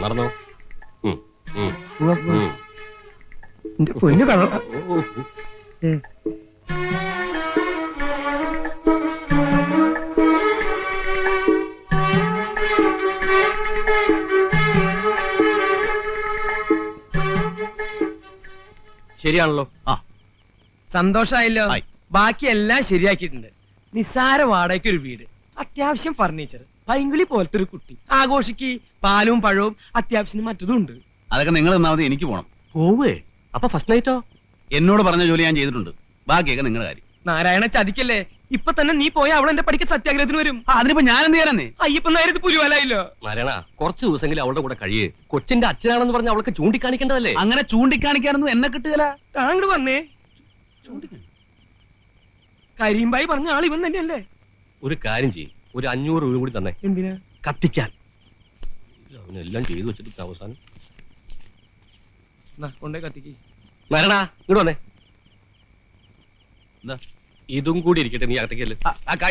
നടന്നോ. എന്റെ പൊന്നു കള്ള. ശരിയാണല്ലോ. ആ. സന്തോഷായല്ലോ. ആയി. ബാക്കി എല്ലാം ശരിയാക്കിയിട്ടുണ്ട്. നിസ്സാര വാടകയ്ക്ക് ഒരു വീട്. അത്യാവശ്യം ഫർണിച്ചർ പൈങ്കുളി പോലത്തെ ഒരു കുട്ടി. ആഘോഷിക്ക് പാലും പഴവും അത്യാവശ്യത്തിന് മറ്റതും ഉണ്ട്. അതൊക്കെ നിങ്ങൾ ഒന്നാമത് എനിക്ക് പോണം. പോവേ? അപ്പൊ ഫസ്റ്റ് നൈറ്റോ എന്നോട് പറഞ്ഞ ജോലി ഞാൻ ചെയ്തിട്ടുണ്ട്. ബാക്കിയൊക്കെ നിങ്ങളുടെ കാര്യം. നാരായണ ചതിക്കല്ലേ? ഇപ്പൊ തന്നെ നീ പോയ അവൾ എന്റെ പഠിക്ക സത്യാഗ്രഹത്തിന് വരും. ആ, അതിനിപ്പോ ഞാൻ എന്ത് ചെയ്യാനേ അയ്യപ്പൻ നേരത്ത് പുലിവലായില്ലോ. നാരായണ കുറച്ച് ദിവസമെങ്കിലും അവളുടെ കൂടെ കഴിയേ. കൊച്ചിന്റെ അച്ഛനാണെന്ന് പറഞ്ഞ അവൾക്ക് ചൂണ്ടിക്കാണിക്കേണ്ടതല്ലേ? അങ്ങനെ ചൂണ്ടിക്കാണിക്കാനൊന്നും എന്നെ കിട്ടുകല. താങ്കൾ വന്നേ. കരീംബായി പറഞ്ഞ ആൾ ഇവൻ തന്നെയല്ലേ? ഒരു കാര്യം ചെയ്യും. ഒരു അഞ്ഞൂറ് രൂപ കൂടി തന്നെ. എന്തിനാ? കത്തിക്കാൻ. അവനെല്ലാം ചെയ്തു വെച്ചിട്ട് അവസാനം. എന്നാ, കൊണ്ടേ കത്തിക്ക്. ഇങ്ങോട്ട് വന്നേ? ഇതും കൂടി ഇരിക്കട്ടെ നീ അകത്തേക്കല്ലേ ആ, ആ, ക-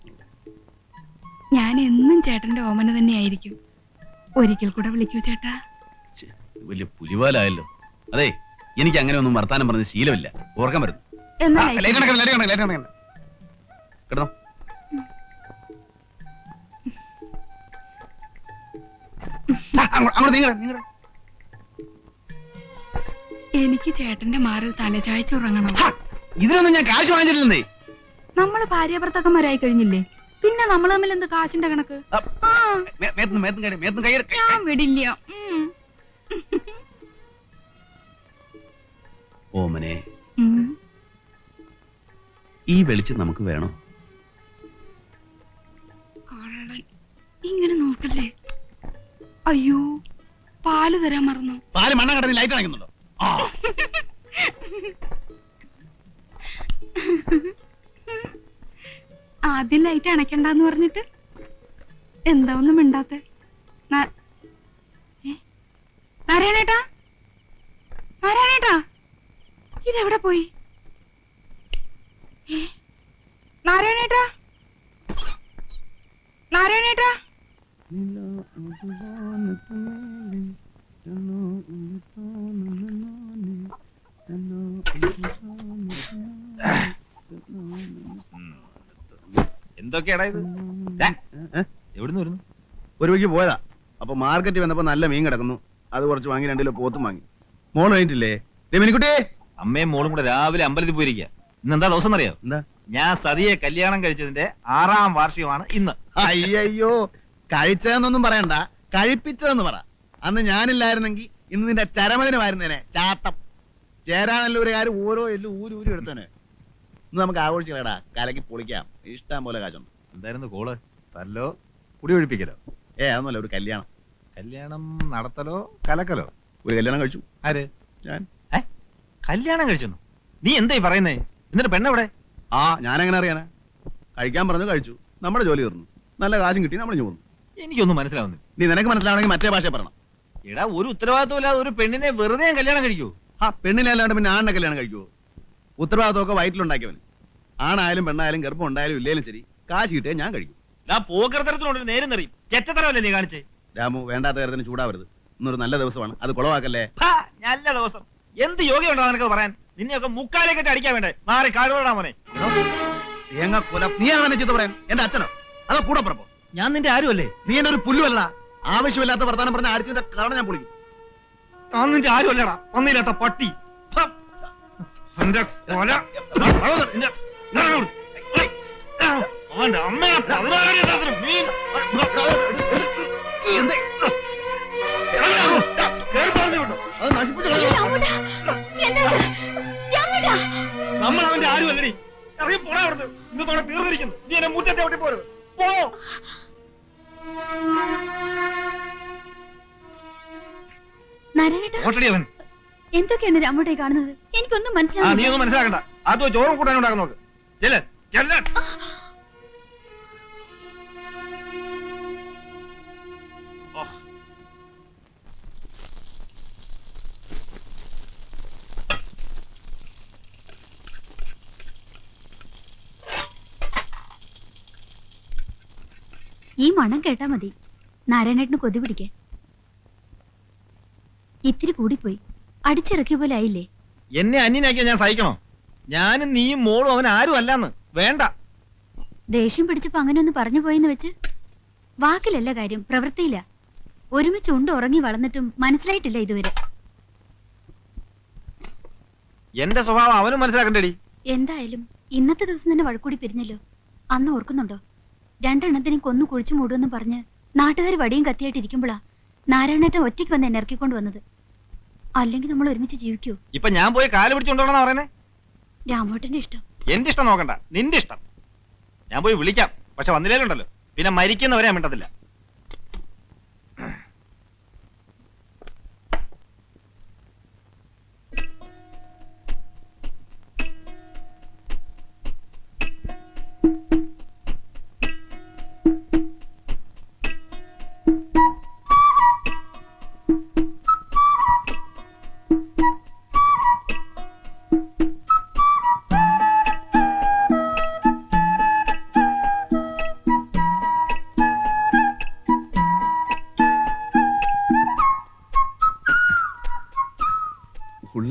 ഞാൻ എന്നും ചേട്ടന്റെ ഓമന തന്നെ ആയിരിക്കും ഒരിക്കൽ കൂടെ വിളിക്കൂ ചേട്ടാ. വലിയ പുലിവാലായല്ലോ. അതെ എനിക്ക് അങ്ങനെ ഒന്നും വർത്താനം പറഞ്ഞ ശീലമില്ല. ഓർക്കാൻ വരുന്നു എന്നാ ലൈറ്റ്. കിടന്നോ. എനിക്ക് ചേട്ടന്റെ മാറിൽ തലചായ്ച്ചുറങ്ങണം ഇതിനൊന്നും ഞാൻ കാശ് വാങ്ങിച്ചിട്ടില്ലേ നമ്മൾ ഭാര്യാഭർത്താക്കന്മാരായി കഴിഞ്ഞില്ലേ? പിന്നെ നമ്മൾ തമ്മിൽ എന്ത് കാശിന്റെ കണക്ക്. ഞാൻ വിടില്ല. ഓമനെ ഈ വെളിച്ചം നമുക്ക് വേണോ? ഇങ്ങനെ നോക്കല്ലേ? അയ്യോ പാൽ തരാൻ മറന്നു? പാൽ മണ്ണ കടന്ന് ലൈറ്റ് അണയ്ക്കുന്നുണ്ടോ ആദ്യം ലൈറ്റ് അണയ്ക്കണ്ടെന്ന് പറഞ്ഞിട്ട്? എന്താ ഒന്നും മിണ്ടാത്ത? നാരായണേട്ടാ? നാരായണേട്ടാ? ഇതെവിടെ പോയി ഏ? നാരായണേട്ടാ നാരായണേട്ടാ എന്തൊക്കെയാടാ ഇത്? എവിടുന്ന് വരുന്നു? ഒരു വഴിക്ക് പോയതാ. അപ്പൊ മാർക്കറ്റ് വന്നപ്പോ നല്ല മീൻ കിടക്കുന്നു. അത് കുറച്ച് വാങ്ങി രണ്ടിലോ പോത്തും വാങ്ങി. മോൾ കഴിഞ്ഞിട്ടില്ലേ? രമിനിക്കുട്ടി അമ്മയും മോളും കൂടെ രാവിലെ അമ്പലത്തിൽ പോയിരിക്കുക ഇന്ന് എന്താ ദിവസം അറിയോ എന്താ? ഞാൻ സതിയെ കല്യാണം കഴിച്ചതിന്റെ ആറാം വാർഷികമാണ് ഇന്ന്. അയ്യോ കഴിച്ചതെന്നൊന്നും പറയണ്ട. കഴിപ്പിച്ചതെന്ന് പറ. അന്ന് ഞാനില്ലായിരുന്നെങ്കിൽ ഇന്ന് നിന്റെ ചരമദിനമായിരുന്നേനെ ചാട്ടം. ചേരാനല്ലൂരുകാർ ഓരോ എല്ലും ഊരി ഊരി എടുത്തേനെ. ഇന്ന് നമുക്ക് ആഘോഷിക്കലടാ. കലക്കി പൊളിക്കാം. ഇഷ്ടം പോലെ കാശുണ്ട്. എന്തായിരുന്നു കോൾ? തല്ലോ? കുടി ഒഴിപ്പിക്കലോ? ഏ അതൊന്നുമല്ല ഒരു കല്യാണം. കല്യാണം നടത്തലോ കലക്കലോ? ഒരു കല്യാണം കഴിച്ചു. ആര്? ഞാൻ. ഏ? കല്യാണം കഴിച്ചെന്നു? നീ എന്തായി പറയുന്നേ? എന്നിട്ട് പെണ്ണെവിടെ? ആ ഞാനെങ്ങനെ അറിയാനാ? കഴിക്കാൻ പറഞ്ഞു കഴിച്ചു. നമ്മുടെ ജോലി തീർന്നു. നല്ല കാശും കിട്ടി നമ്മൾ പോന്നു. എനിക്കൊന്നും മനസ്സിലാവുന്നില്ല. നീ നിനക്ക് മനസ്സിലാവണമെങ്കിൽ മറ്റേ ഭാഷ പറയണം. എടാ ഒരു ഉത്തരവാദിത്വമില്ലാതെ ഒരു പെണ്ണിനെ വെറുതെ ഞാൻ കല്യാണം കഴിക്കൂ ആ പെണ്ണിനെ അല്ലാണ്ട് പിന്നെ ആണിനെ കല്യാണം കഴിക്കുവോ? ഉത്തരവാദിത്തമൊക്കെ വയറ്റിലുണ്ടാക്കിയവന്. ആണായാലും പെണ്ണായാലും ഗർഭം ഉണ്ടായാലും ഇല്ലേലും ശരി. കാശ് കിട്ടിയാൽ ഞാൻ കഴിക്കും. ഞാൻ പോകൃതരത്തിനോട് നേരം നിറയും. ചെറ്റത്തരമല്ലേ നീ കാണിച്ചേ? രാമു വേണ്ടാത്ത കാര്യത്തിന് ചൂടാവരുത്. ഇന്നൊരു നല്ല ദിവസമാണ്. അത് കുളവാക്കല്ലേ ഹാ, നല്ല ദിവസം. എന്ത് യോഗ്യമുണ്ടോ നിനക്ക് പറയാൻ? നിന്നെയൊക്കെ മുക്കാലേ കെട്ടി അടിക്കാൻ വേണ്ടേ? മാറി കാടുകൊണ്ടാ മോനെ. തേങ്ങ കൊല നീ അങ്ങനെ ചെയ്ത് പറയാൻ? എന്റെ അച്ഛനോ? അതോ കൂടെ പറപ്പോ ഞാൻ നിന്റെ ആരുമല്ലേ? നീ എന്നെ ഒരു പുല്ലുമല്ല ആവശ്യമില്ലാത്ത വർത്താനം പറഞ്ഞ ആരിച്ചിന്റെ കാരണം ഞാൻ പൊളിക്കും. ഞാൻ നിന്റെ ആരുമല്ലടാ. ഒന്നില്ലാത്ത പട്ടി. ഹ. എന്റെ കൊല നിന്റെ- നിന്നോട്. അവന്റെ അമ്മയെ പതിനായിരം തരത്തിലും നീ എന്തേ? അത് നശിപ്പിച്ചു? നമ്മൾ അവന്റെ ആരുമല്ലടി. ഇറങ്ങി പോടാ അവിടുന്ന്. ഇന്നത്തോടെ തീർന്നിരിക്കുന്നു. നീ എന്നെ മുറ്റത്തെ ഒട്ടി പോരുത് പോ. ഓട്ടടി അവൻ. എന്തൊക്കെയാണ് രാമോട്ടെ കാണുന്നത്? എനിക്കൊന്നും ആ നീ ഒന്നും മനസ്സിലാക്കണ്ട അതോ ചോറും കൂട്ടാനും ഉണ്ടാക്കാൻ നോക്ക്. ചെല്ല്. ചെല്ല് ഈ മണം കേട്ടാ മതി. നാരായണേട്ടന് കൊതി പിടിക്കാൻ. ഇത്തിരി കൂടിപ്പോയി. അടിച്ചിറക്കിയ പോലെ ആയില്ലേ? എന്നെ അന്യനാക്കിയാ ഞാൻ സഹിക്കണോ? ഞാനും നീയും മോളും അവൻ ആരും അല്ലാന്ന്. വേണ്ട. ദേഷ്യം പിടിച്ചപ്പോ അങ്ങനെ ഒന്ന് പറഞ്ഞു പോയെന്ന് വെച്ച് വാക്കിലല്ല കാര്യം പ്രവൃത്തിയില്ല. ഒരുമിച്ച് ഉണ്ട് ഉറങ്ങി വളർന്നിട്ടും മനസ്സിലായിട്ടില്ല ഇതുവരെ. എന്റെ സ്വഭാവം അവനും മനസ്സിലാക്കണ്ടേടി. എന്തായാലും ഇന്നത്തെ ദിവസം തന്നെ വഴക്കൂടി പിരിഞ്ഞല്ലോ. അന്ന് ഓർക്കുന്നുണ്ടോ? രണ്ടെണ്ണത്തിനെ കൊന്നു കുഴിച്ചു മൂടുമെന്ന് പറഞ്ഞ് നാട്ടുകാർ വടിയും കത്തിയായിട്ട് ഇരിക്കുമ്പോഴാ നാരായണേട്ടൻ ഒറ്റയ്ക്ക് വന്ന് എന്നെ ഇറക്കിക്കൊണ്ട് വന്നത്. അല്ലെങ്കിൽ നമ്മൾ ഒരുമിച്ച് ജീവിക്കൂ. ഇപ്പൊ ഞാൻ പോയി കാൽ പിടിച്ചോണ്ടോണെന്നാ പറയുന്നേ? രാമോട്ടന്റെ ഇഷ്ടം. എന്റെ ഇഷ്ടം നോക്കണ്ട. നിന്റെ ഇഷ്ടം. ഞാൻ പോയി വിളിക്കാം. പക്ഷെ വന്നില്ലേലുണ്ടല്ലോ. പിന്നെ മരിക്കുന്നവരെ ഞാൻ മിണ്ടത്തില്ല.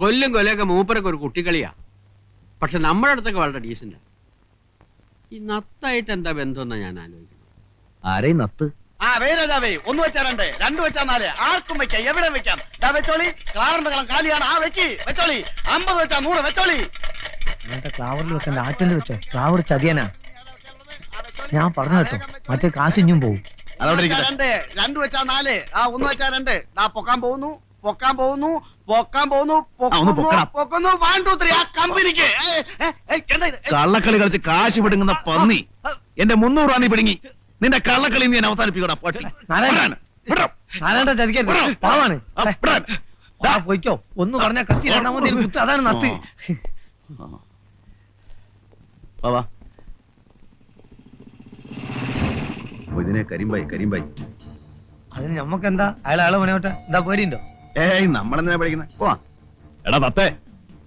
കൊല്ലും കൊലയൊക്കെ മൂപ്പരൊക്കെ ഒരു കുട്ടിക്കളിയാ. പക്ഷെ നമ്മുടെ അടുത്തൊക്കെ വളരെ ഡീസന്റ് ഈ നത്തായിട്ട് എന്താ ബന്ധം ഞാൻ ആലോചിക്കുന്നത്? ആരെയും നത്ത്? ആ വേരാജാവേ ഒന്ന് വെച്ചാ രണ്ട് രണ്ട് വെച്ചാ നാല്. ആർക്കും വെക്കാം എവിടെ വെക്കാം. ദാ വെച്ചോളി ക്ലാറിന്റെ കളം കാലിയാണ്. ആ വെക്കി വെച്ചോളി. അമ്പത് വെച്ചാ നൂറ് വെച്ചോളി. ക്ലാവറിൽ വെക്കണ്ട ആറ്റിൽ വെച്ചോ. ക്ലാവർ ചതിയനാ. ഞാൻ പറഞ്ഞു കേട്ടോ മറ്റേ കാശ് ഇഞ്ഞും പോവും. അതവിടെ രണ്ട് രണ്ട് വെച്ചാ നാല്. ആ ഒന്ന് വെച്ചാ രണ്ട്. ദാ പൊക്കാൻ പോകുന്നു. പൊക്കാൻ പോകുന്നു പൊക്കാൻ പോകുന്നു. പൊക്കുന്നു വൺ ടു ത്രീ ആ കമ്പനിക്ക്? കള്ളക്കളി കളിച്ച് കാശ് പിടുങ്ങുന്ന പന്നി. എന്റെ മുന്നൂറ് രൂപ നീ പിടുങ്ങി. നിന്റെ കള്ളക്കളി നീ ഞാൻ അവസാനിപ്പിക്കണം പട്ടി. പാവാണ്. പോയിക്കോ. ഒന്ന് പറഞ്ഞ കത്തി രണ്ടാമത് കുത്ത്. അതാണ് നത്ത്. ഇതിനെ കരിമ്പായി കരിമ്പായി. അതിന് ഞമ്മക്കെന്താ അയാൾ അയാളെ പണിയോട്ടെ എന്താ പേടിയുണ്ടോ? ഏയ് നമ്മളെന്തിനാ പഠിക്കുന്നത് പോവാ. എടാ തത്തേ.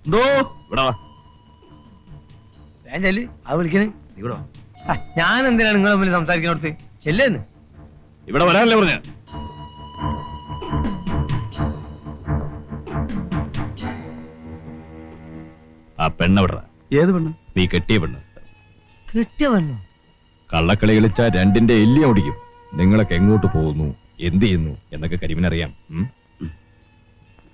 എന്തോ? ഇവിടെ വാ. ചെല്ലി ആ വിളിക്കണേ. നീ ഇവിടെ വാ. ഞാൻ എന്തിനാണ് നിങ്ങളെ മുമ്പിൽ സംസാരിക്കുന്നിടത്ത് ചെല്ലേന്ന്. ഇവിടെ വരാനല്ലേ പറഞ്ഞ? ആ പെണ്ണെവിട ഏത് പെണ്ണ്? നീ കെട്ടിയ പെണ്ണ്. കെട്ടിയ പെണ്ണ്? കള്ളക്കളി കളിച്ച രണ്ടിന്റെ എല്ലിയ ഓടിക്കും. നിങ്ങളൊക്കെ എങ്ങോട്ട് പോകുന്നു? എന്ത് ചെയ്യുന്നു? എന്നൊക്കെ കരിമിനറിയാം. ഉം?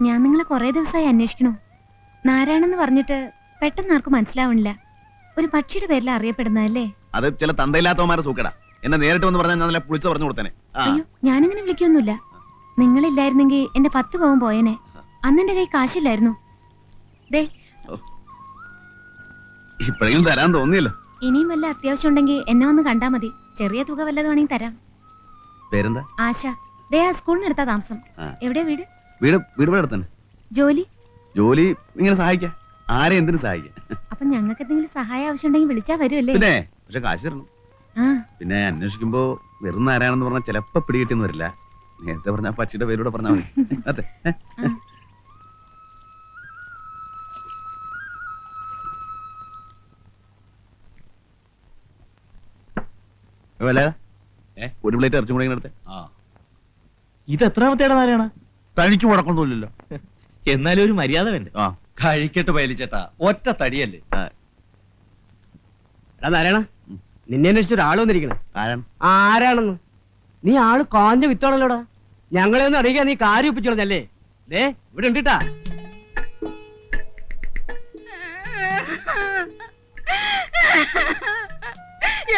ഞാൻ നിങ്ങളെ കുറേ ദിവസമായി അന്വേഷിക്കണു. നാരായണെന്ന് പറഞ്ഞിട്ട് പെട്ടെന്ന് ആർക്കും മനസ്സിലാവണില്ല. ഒരു പക്ഷിയുടെ പേരിൽ അറിയപ്പെടുന്നതല്ലേ? അത് ചില തന്തയില്ലാത്തവന്മാരെ സൂക്കടാ. എന്നെ നേരിട്ട് വന്ന് പറഞ്ഞാൽ ഞാൻ നല്ല പുളിച്ച് പറഞ്ഞു കൊടുത്തേനെ. അയ്യോ ഞാനിങ്ങനെ വിളിക്കൊന്നുമില്ല. നിങ്ങളില്ലായിരുന്നെങ്കിൽ എന്റെ പത്ത് പവൻ പോയേനെ. അന്ന് എന്റെ കൈ കാശില്ലായിരുന്നു. ദേ. ഇപ്പോഴെങ്കിലും തരാൻ തോന്നിയല്ലോ. ഇനിയും വല്ല അത്യാവശ്യം ഉണ്ടെങ്കിൽ എന്നെ ഒന്ന് കണ്ടാ മതി. ചെറിയ തുക വല്ലതും തരാം. പേരെന്താ? ആശ. ദേ ആ സ്കൂളിനടുത്താ താമസം. എവിടെയാ എവിടെ വീട്? വീട് വീട് ഇവിടെ അടുത്തന്നെ. ജോലി? ജോലി ഇങ്ങനെ സഹായിക്കാം. ആരെ എന്തിനു സഹായിക്കാം. അപ്പൊ ഞങ്ങൾക്ക് എന്തെങ്കിലും സഹായം ആവശ്യമുണ്ടെങ്കിൽ വിളിച്ചാ വരുമല്ലേ പിന്നെ പക്ഷെ കാശ് തരണം. ആ. പിന്നെ അന്വേഷിക്കുമ്പോ വെറും ആരാണെന്ന് പറഞ്ഞാൽ ചിലപ്പോ പിടികിട്ടിയെന്ന് വരില്ല. നേരത്തെ പറഞ്ഞ ആ പക്ഷിയുടെ പേരൂടെ പറഞ്ഞാൽ മതി. അതെ? ഒരു പ്ലേറ്റ് ഇറച്ചും കൂടെ ഇങ്ങനെ എടുത്തേ. ഇത് എത്രാമത്തെ നാരായണ? തനിക്ക് മുടക്കൊന്നുമില്ലല്ലോ. എന്നാലും ഒരു മര്യാദ വേണ്ട? ആ. കഴിക്കട്ടെ പയലിച്ചേട്ടാ ഒറ്റ തടിയല്ലേ? എടാ നാരായണ നിന്നെ അന്വേഷിച്ച് ഒരാൾ വന്നിരിക്കണേ. ആരാണ്? ആരാണെന്ന്? നീ ആൾ കാഞ്ഞ വിത്താണല്ലോടാ ഞങ്ങളെ ഒന്ന് അറിയിക്കാൻ നീ കാര്യം ഒപ്പിച്ചോളഞ്ഞല്ലേ? ദേ ഇവിടെ ഉണ്ടിട്ടാ.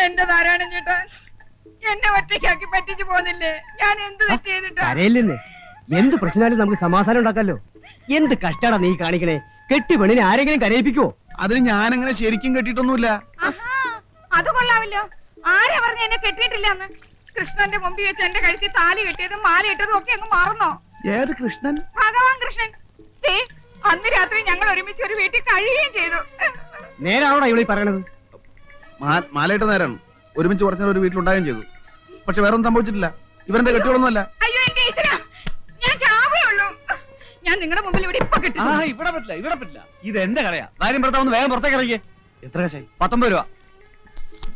എന്റെ നാരായണൻ ചേട്ടാ എന്നെ ഒറ്റയ്ക്കാക്കി പറ്റിച്ചു പോന്നില്ലേ? ഞാൻ എന്ത് തെറ്റ് ചെയ്തിട്ടാ? കരയില്ലെന്ന് എന്ത് പ്രശ്നമായാലും നമുക്ക് സമാധാനം ഉണ്ടാക്കാലോ? എന്ത് കഷ്ടാടാ നീ കാണിക്കണേ? കെട്ടി പെണ്ണിനെ ആരെങ്കിലും കരയിപ്പിക്കോ അതിന് ഞാനങ്ങനെ ശരിക്കും കെട്ടിട്ടൊന്നുമില്ല ആഹാ, അത് കൊള്ളാവില്ലോ ആരെ പറഞ്ഞ എന്നെ കെട്ടിയിട്ടില്ലെന്ന്? കൃഷ്ണന്റെ മുമ്പിൽ വെച്ച് എന്റെ കഴുത്തിൽ താലി കെട്ടിയതും മാല ഇട്ടതും ഒക്കെ അങ്ങ് മറന്നോ? ഏത് കൃഷ്ണൻ? ഭഗവാൻ കൃഷ്ണൻ. ദേ, അന്ന് രാത്രി ഞങ്ങൾ ഒരുമിച്ച് ഒരു വീട്ടിൽ കഴിയുകയും ചെയ്തു. നേരാണോടാ ഇവിടെ പറയണത്? മാ- മാലയിട്ട നേരാണ്. ഒരുമിച്ച് കുറച്ചു നേരം ഒരു വീട്ടിലുണ്ടാകുകയും ചെയ്തു. പക്ഷെ വേറൊന്നും സംഭവിച്ചിട്ടില്ല. ഇവരുടെ കെട്ടികളൊന്നുമല്ല. അയ്യോ നിങ്ങളുടെ മുമ്പിൽ ഇവിടെ ഇപ്പൊ കിട്ടി ആ ഇവിടെ പറ്റില്ല ഇവിടെ പറ്റില്ല. ഇത് എന്റെ കടയാ കാര്യം ഭർത്താവ് വേഗം പുറത്തേക്ക് ഇറങ്ങിയേ എത്ര കാശായി? പത്തൊമ്പത് രൂപ.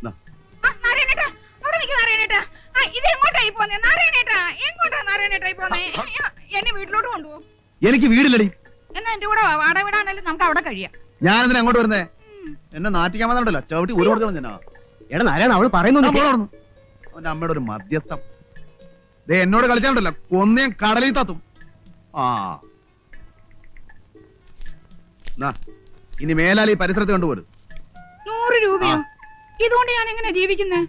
നാരായണേട്ടാ അവിടെ നിൽക്ക് നാരായണേട്ടാ. ആ, ഇത് എങ്ങോട്ടായി പോന്നെ? നാരായണേട്ടാ എങ്ങോട്ടാ നാരായണേട്ടായി പോന്നെ? അയ്യോ, എന്നെ വീട്ടിലോട്ട് കൊണ്ടുപോ. എനിക്ക് വീടില്ലടി. എന്നാ എന്റെ കൂടെ വാ. വാടക വീടാണേലും നമുക്ക് അവിടെ കഴിയാം. ഞാനെന്തിനാ അങ്ങോട്ട് വരുന്നേ? എന്നെ നാട്ടിക്കാൻ വന്നിട്ടല്ലോ ചവിട്ടി ഒരു കൊടുക്കണം ഞാനാ എടാ നാരായണ അവൾ പറയുന്നു അവന്റെ അമ്മയുടെ ഒരു മധ്യസ്ഥം. ദേ എന്നോട് കളിച്ചാണ്ടല്ലോ കൊന്നേം കടലിൽ തത്തും. ആ. ഇനി മേലാൽ ഈ പരിസരത്ത് കണ്ടുപോരും. നൂറ് രൂപയോ? ഇതുകൊണ്ട് ഞാൻ എങ്ങനെ ജീവിക്കുന്നേ.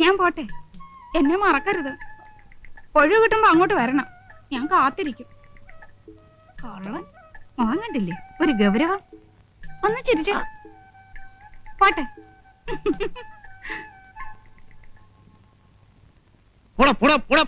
ഞാൻ പോട്ടെ. എന്നെ മറക്കരുത്. ഒഴിവ് കിട്ടുമ്പോ അങ്ങോട്ട് വരണം. ഞാൻ കാത്തിരിക്കും. കള്ളൻ. വാങ്ങണ്ടില്ലേ ഒരു ഗൗരവം. ഒന്ന് ചിരിച്ച. പോട്ടെ. പോടാ പോടാ പോടാ.